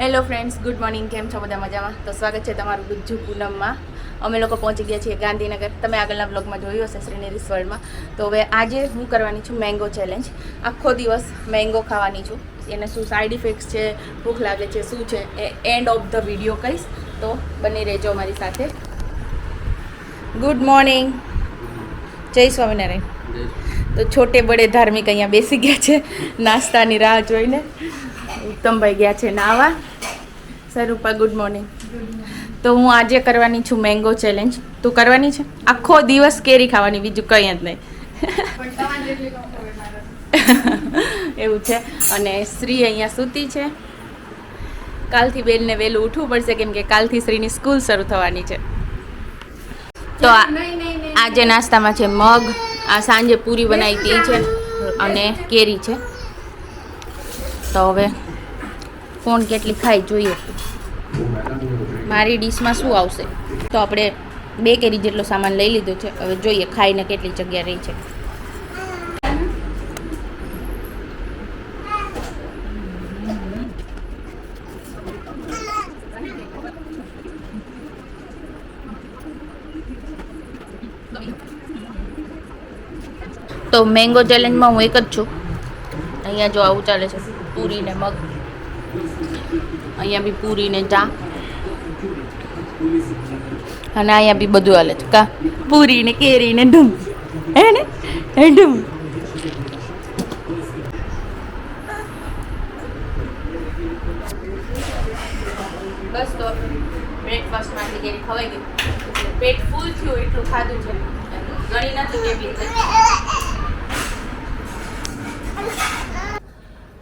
Hello friends good morning કેમ છો બધા મજામાં? તો સ્વાગત છે તમારું ગુજ્જુ પૂનમમાં. અમે લોકો પહોંચી ગયા છીએ ગાંધીનગર. તમે આગળના બ્લોગમાં જોયું હશે શ્રીનિધિ વર્લ્ડમાં તો હવે આજે હું કરવાની છું મેંગો ચેલેન્જ આખો દિવસ મેંગો ખાવાની છું. એને શું સાઈડ ઇફેક્ટ્સ છે ભૂખ લાગે છે શું છે એ એન્ડ ઓફ ધ વીડિયો કહીશ. તો બની રહેજો અમારી સાથે. ગુડ મોર્નિંગ જય સ્વામિનારાયણ. તો છોટે બડે ધાર્મિક અહીંયા બેસી ગયા છે. નાસ્તાની રાહ જોઈને. ઉત્તમભાઈ ગયા છે નાવા. સ્વરૂપા ગુડ મોર્નિંગ તો હું આજે કરવાની છું મેંગો ચેલેન્જ તું કરવાની છે? આખો દિવસ કેરી ખાવાની બીજું કંઈ જ નહીં. એવું છે. અને શ્રી અહીંયા સૂતી છે. કાલથી બેનને વહેલું ઉઠવું પડશે કેમ કે કાલથી શ્રીની સ્કૂલ શરૂ થવાની છે. તો આજે નાસ્તામાં છે મગ આ સાંજે પૂરી બનાવી હતી છે અને કેરી છે. તો હવે કોણ કેટલી ખાઈ જોઈએ. મારી ડીશમાં શું આવશે? તો આપણે બે કેરી જેટલો સામાન લઈ લીધો છે. હવે જોઈએ ખાઈને કેટલી જગ્યા રહી છે. તો મેંગો ચેલેન્જમાં હું એક જ છું. અહીંયા જો આવું ચાલે છે. પૂરી ને મગ. અહીંયા બી પૂરી ને ચા. અને અહીંયા બી બધું હાલે છે. કા? પૂરી ને કેરી ને ઢૂમ હે ને? હે ઢૂમ બસ તો બ્રેકફાસ્ટમાંથી કેરી ખવાઈ એટલે પેટ ફૂલ થયું એટલું ખાધું છે. ગણી નથી કેટલી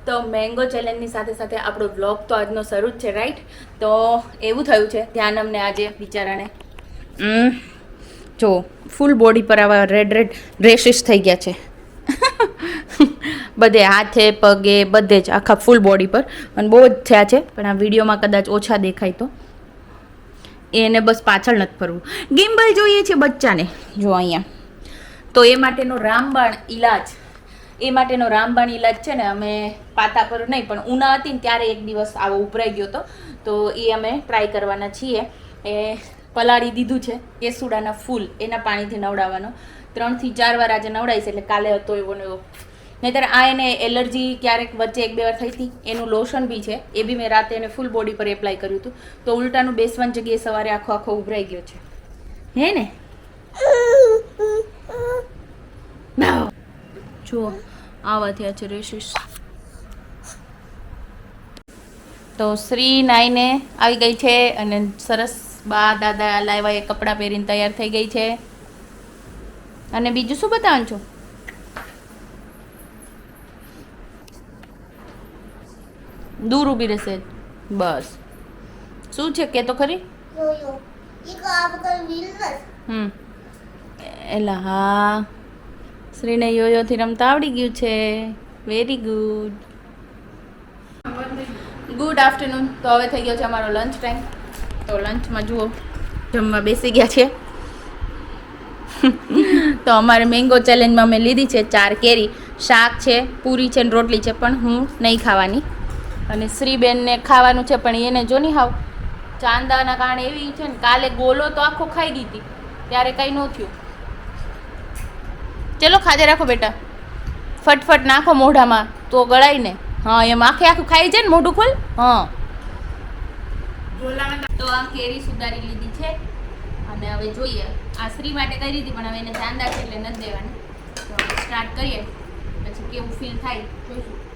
તો મેંગો ચેલેન્જની સાથે સાથે આપણો બ્લોગ તો આજનો શરૂ જ છે રાઈટ તો એવું થયું છે, ધ્યાન અમને આજે બિચારાને. જો ફૂલ બોડી પર આવા રેડ રેડ ડ્રેસીસ થઈ ગયા છે. બધે હાથે, પગે, બધે જ, આખા ફૂલ બોડી પર. અને બહુ જ થયા છે, પણ આ વિડીયોમાં કદાચ ઓછા દેખાય તો. એને બસ પાછળ નથી ફરવું. ગિમ્બલ જોઈએ છે બચ્ચાને, જો અહીંયા. તો એ માટેનો રામબાણ ઈલાજ. એ માટેનો રામબાણ ઇલાજ છે ને અમે પાતા પર નહીં, પણ ઉના હતી ને ત્યારે એક દિવસ આવો ઉભરાઈ ગયો હતો. તો એ અમે ટ્રાય કરવાના છીએ. એ પલાળી દીધું છે, કેસુડાના ફૂલ, એના પાણીથી નવડાવવાનો. ત્રણથી ચાર વાર આજે નવડાવીશ, એટલે કાલે હતો એવો ને એવો. નહીંતર આ એને એલર્જી ક્યારેક વચ્ચે એક બે વાર થઈ હતી. એનું લોશન બી છે, એ બી મેં રાતે એને ફૂલ બોડી પર એપ્લાય કર્યું હતું. તો ઉલટાનું બેસવાની જગ્યાએ સવારે આખો આખો ઉભરાઈ ગયો છે. હે ને? જુઓ આવા થયા છે રેશિસ તો શ્રી નાઈને આવી ગઈ છે અને સરસ બા દાદા લાવ્યા એ કપડાં પહેરીને તૈયાર થઈ ગઈ છે. અને બીજું શું બતાવવાનું છો? દૂર ઊભી રહેશે. બસ. શું છે? કે તો ખરી? હમ. એલા હા. શ્રીને યોયોથી રમતા આવડી ગયું છે. વેરી ગુડ ગુડ આફ્ટરનૂન તો હવે થઈ ગયો છે અમારો લંચ ટાઈમ તો લંચમાં જુઓ, જમવા બેસી ગયા છે. તો અમારે મેંગો ચેલેન્જમાં મેં લીધી છે, ચાર કેરી. શાક છે, પૂરી છે ને રોટલી છે, પણ હું નહીં ખાવાની. અને શ્રીબેનને ખાવાનું છે, પણ એને જો નહીં હાવ. ચાંદાના કારણે એવી છે ને, કાલે ગોલો તો આખો ખાઈ ગઈ હતી. ત્યારે કંઈ ન થયું. ચલો ખાધે રાખો બેટા. ફટફટ નાખો મોઢામાં. તો ગળાય ને હા, એમ આખે આખું ખાઈ જાય ને મોઢું ખોલ? હા. તો આ કેરી સુધારી લીધી છે. અને હવે જોઈએ. આ શ્રી માટે કરી હતી પણ હવે એને ચાંદા છે એટલે નથી દેવાની. તો સ્ટાર્ટ કરીએ. પછી કેવું ફીલ થાય જોઈશું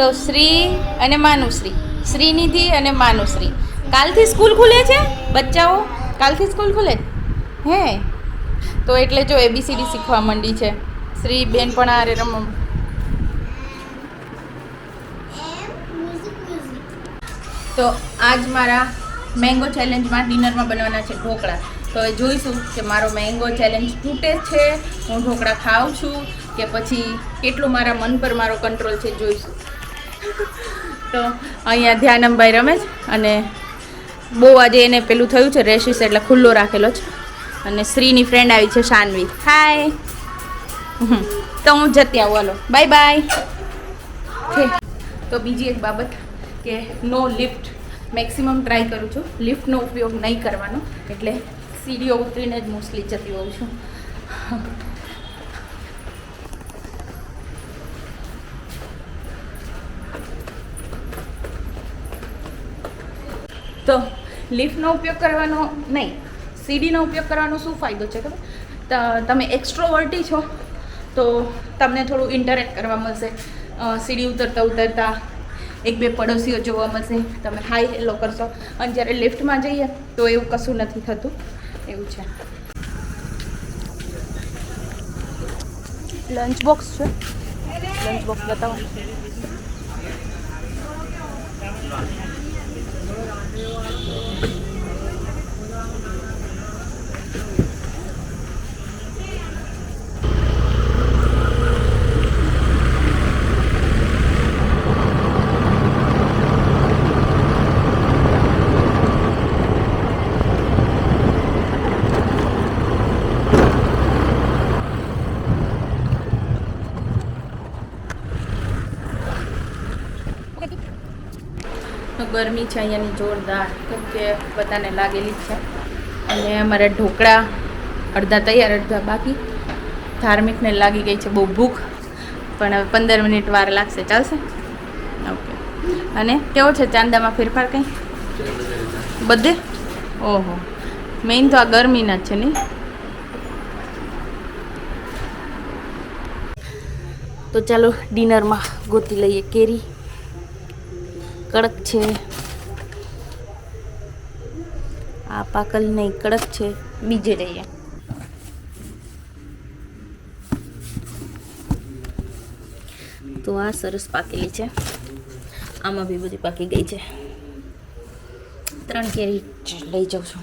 તો શ્રી અને માનુશ્રી. શ્રીનિધિ અને માનુશ્રી. કાલથી સ્કૂલ ખુલે છે? બચ્ચાઓ, કાલથી સ્કૂલ ખુલે? હે? તો એટલે જો એબીસીડી શીખવા માંડી છે. શ્રી બેન પણ આરે રમ તો આજ મારા મેંગો ચેલેન્જમાં ડિનરમાં બનવાના છે ઢોકળા. તો એ જોઈશું કે મારો મેંગો ચેલેન્જ તૂટે છે, હું ઢોકળા ખાઉં છું કે પછી કેટલું મારા મન પર મારો કંટ્રોલ છે જોઈશું. તો અહીંયા ધ્યાનમભાઈ રમે છે અને બહુ આજે એને પેલું થયું છે રેશિસ એટલે ખુલ્લો રાખેલો છે. અને શ્રીની ફ્રેન્ડ આવી છે શાનવી હાય. તો હું જતી આવું, હાલો. બાય બાય તો બીજી એક બાબત કે નો લિફ્ટ મેક્સિમમ ટ્રાય કરું છું. લિફ્ટનો ઉપયોગ નહીં કરવાનો. એટલે સીડીઓ ઉતરીને જ મોસ્ટલી જતી હોઉં છું. તો લિફ્ટનો ઉપયોગ કરવાનો નહીં, સીડીનો ઉપયોગ કરવાનો શું ફાયદો છે ખબર? તમે એક્સ્ટ્રોવર્ટી છો, તો તમને થોડું ઇન્ટરેક્ટ કરવા મળશે. સીડી ઉતરતા ઉતરતા એક બે પડોશીઓ જોવા મળશે, તમે હાઈ હેલો કરશો. અને જ્યારે લિફ્ટમાં જઈએ, તો એવું કશું નથી થતું. એવું છે. લંચ બોક્સ છે. લંચ બોક્સ બતાવો. ગરમી છે અહીંયાની જોરદાર, કેમ કે બધાને લાગેલી છે. અને અમારે ઢોકળા અડધા તૈયાર, અડધા બાકી. ધાર્મિકને લાગી ગઈ છે બહુ ભૂખ, પણ હવે પંદર મિનિટ વાર લાગશે. ચાલશે? ઓકે. અને કેવો છે ચાંદામાં ફેરફાર કંઈ? બધે? ઓહો. મેઇન તો આ ગરમીના જ છે નહીં તો ચાલો ડિનરમાં ગોતી લઈએ કેરી. કડક છે. આ પાકલ નહીં, કડક છે. બીજે લઈએ તો આ સરસ પાકેલી છે. આમાં બી બધી પાકી ગઈ છે. ત્રણ કેરી લઈ જાઉં છું.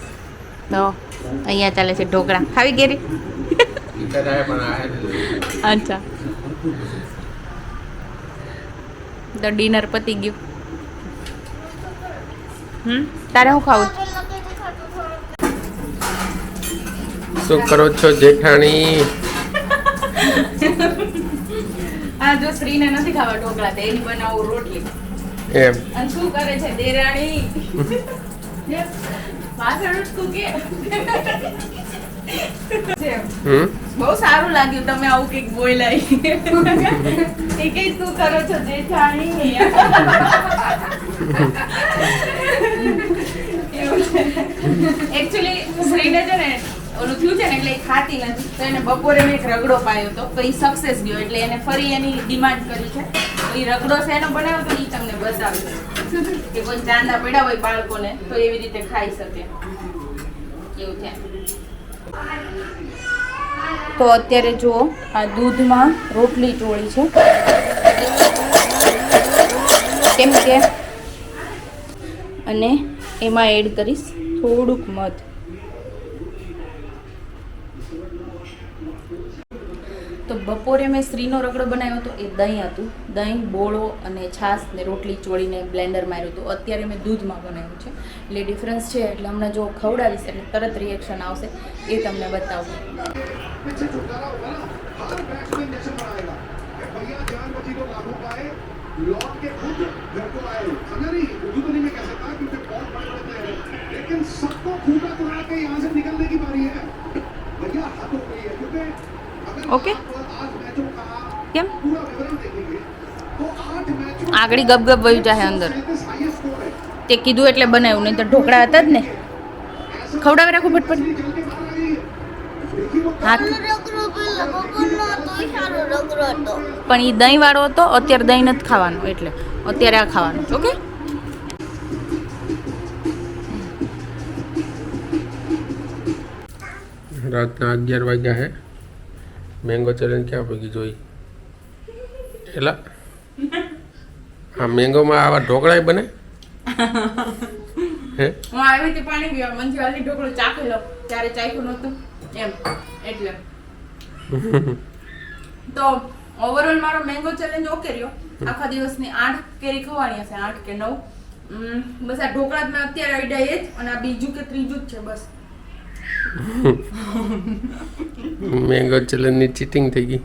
તો અહીંયા ચાલે છે ઢોકળા. ખાવી ગેરી અચ્છા. તો ડિનર પતી ગયું. હમ? તારે હું ખાવું? શું કરો છો જેઠાણી? આ જો શ્રીને નથી ખાવા ઢોકળા તે એની બનાવું રોટલી. એમ. અને શું કરે છે દેરાણી? છે. બહુ સારું લાગ્યું તમે આવું કંઈક બોલાય એ કઈ શું કરો છો જેઠાણી એકચ્યુઅલી શ્રીને છે. ને ઓલું થયું છે ને એટલે એ ખાતી નથી. તો એને બપોરે મેં એક રગડો પાયો તો તો એ સક્સેસ ગયો. એટલે એને ફરી એની ડિમાન્ડ કરી છે. એ રગડો એનો બનાવ્યો તો એ તમને બતાવી. કે કોઈ ચાંદા પડ્યા હોય બાળકોને, તો એવી રીતે ખાઈ શકે. એવું છે. તો અત્યારે જો આ દૂધમાં રોટલી ચોળી છે. કેમ કે? અને એમાં એડ કરીશ થોડુંક મધ. બપોરે મેં શ્રીનો રગડો બનાવ્યો હતો એ દહીં હતું દહીં બોળો અને છાશ ને રોટલી ચોળીને બ્લેન્ડર માર્યું હતું અત્યારે મેં દૂધમાં બનાવ્યું છે એટલે ડિફરન્સ છે એટલે હમણાં જો ખવડાવીશ એટલે તરત રિએક્શન આવશે એ તમને બતાવું पीछे छुटकारा होगा ना हर बैट्समैन जैसे बनाएगा कि भैया जान बची तो काबू पाए लौट के खुद घर को आए समझा नहीं उर्दू तो नहीं मैं कह सकता क्योंकि बहुत बड़े बड़े प्लेयर हैं लेकिन सबको खूटा करा के यहाँ से निकलने की बारी है भैया हद हो गई है क्योंकि अगर Okay. કેમ? આગળી ગબગબ વયું જાહે અંદર. તે કીધું એટલે બનાવ્યું, નહીં તો ઢોકળા હતા જ ને. ખવડાવી રાખું ફટફટ. પણ એ દહીં વાળો હતો, અત્યારે દહીં નથી ખાવાનું, એટલે અત્યારે આ ખાવાનું, ઓકે? રાતના અગિયાર વાગ્યા હે. મેંગો ચેલેન્જ ક્યાં પૈકી જોઈ? એલા હા મેંગોમાં આવા ઢોકળાય બને? હે? હું આવી રીતે પાણી પીવા મને હાલી ઢોકળો ચાખી લો ત્યારે ચાખ્યું નહોતું. એમ. એટલે. તો ઓવરઓલ મારો મેંગો ચેલેન્જ ઓકે રહ્યો. આખા દિવસની આઠ કેરી ખવાની હશે આઠ કે નવ. બસ આ ઢોકળા જ મેં અત્યારે આઈડિયા એ જ અને આ બીજું કે ત્રીજું જ છે બસ. મેંગો ચેલેન્જની ચીટિંગ થઈ ગઈ.